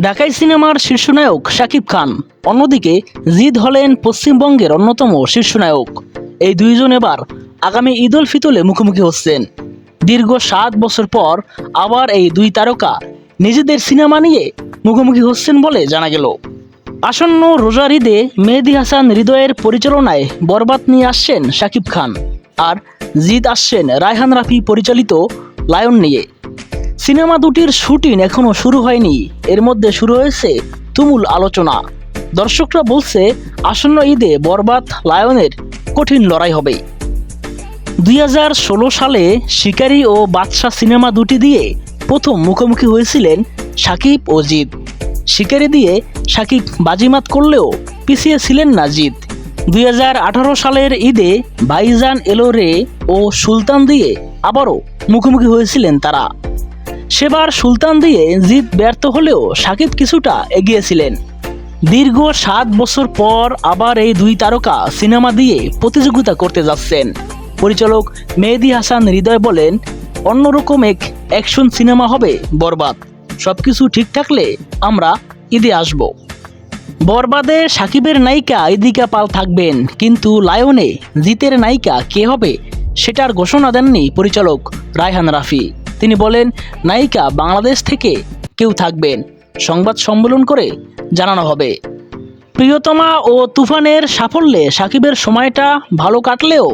ঢাকাই সিনেমার শীর্ষনায়ক শাকিব খান। অন্যদিকে, জিদ হলেন পশ্চিমবঙ্গের অন্যতম শীর্ষনায়ক। এই দুইজন এবার আগামী ঈদ উল ফিতলে মুখোমুখি হচ্ছেন। দীর্ঘ সাত বছর পর আবার এই দুই তারকা নিজেদের সিনেমা নিয়ে মুখোমুখি হচ্ছেন বলে জানা গেল। আসন্ন রোজার ঈদে মেহেদি হাসান হৃদয়ের পরিচালনায় বরবাদ নিয়ে আসছেন শাকিব খান। আর জিদ আসছেন রায়হান রাফি পরিচালিত লায়ন নিয়ে। সিনেমা দুটির শুটিং এখনও শুরু হয়নি। এর মধ্যে শুরু হয়েছে তুমুল আলোচনা। দর্শকরা বলছে, আসন্ন ঈদে বরবাদ লায়নের কঠিন লড়াই হবে। দুই হাজার ষোলো সালে শিকারি ও বাদশাহ সিনেমা দুটি দিয়ে প্রথম মুখোমুখি হয়েছিলেন সাকিব ও জিদ শিকারি দিয়ে সাকিব বাজিমাত করলেও পিছিয়ে ছিলেন না জিৎ। দুই সালের ঈদে ভাইজান এলো রে ও সুলতান দিয়ে আবারও মুখোমুখি হয়েছিলেন তারা। সেবার সুলতান দিয়ে জিত ব্যর্থ হলেও সাকিব কিছুটা এগিয়েছিলেন। দীর্ঘ সাত বছর পর আবার এই দুই তারকা সিনেমা দিয়ে প্রতিযোগিতা করতে যাচ্ছেন। পরিচালক মেহেদি হাসান হৃদয় বলেন, অন্যরকম এক অ্যাকশন সিনেমা হবে বরবাদ। সবকিছু ঠিক থাকলে আমরা ঈদে আসব। বরবাদে সাকিবের নায়িকা ইদিকা পাল থাকবেন, কিন্তু লায়নে জিতের নায়িকা কে হবে সেটার ঘোষণা দেননি পরিচালক রায়হান রাফি। তিনি বলেন, নায়িকা বাংলাদেশ থেকে কেউ থাকবেন। সংবাদ সম্মেলন করে জানানো হবে। প্রিয়তমা ও তুফানের সাফল্যে সাকিবের সময়টা ভালো কাটলেও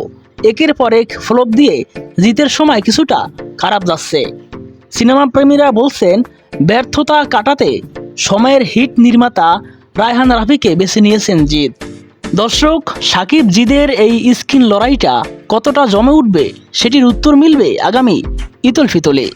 একের পর এক ফ্লপ দিয়ে জিতের সময় কিছুটা খারাপ যাচ্ছে। সিনেমা প্রেমীরা বলছেন, ব্যর্থতা কাটাতে সময়ের হিট নির্মাতা রায়হান রাফিকে বেছে নিয়েছেন জিৎ। দর্শক, সাকিব জিদের এই স্কিন লড়াইটা কতটা জমে উঠবে, সেটির উত্তর মিলবে আগামী ইতল ফিতলে।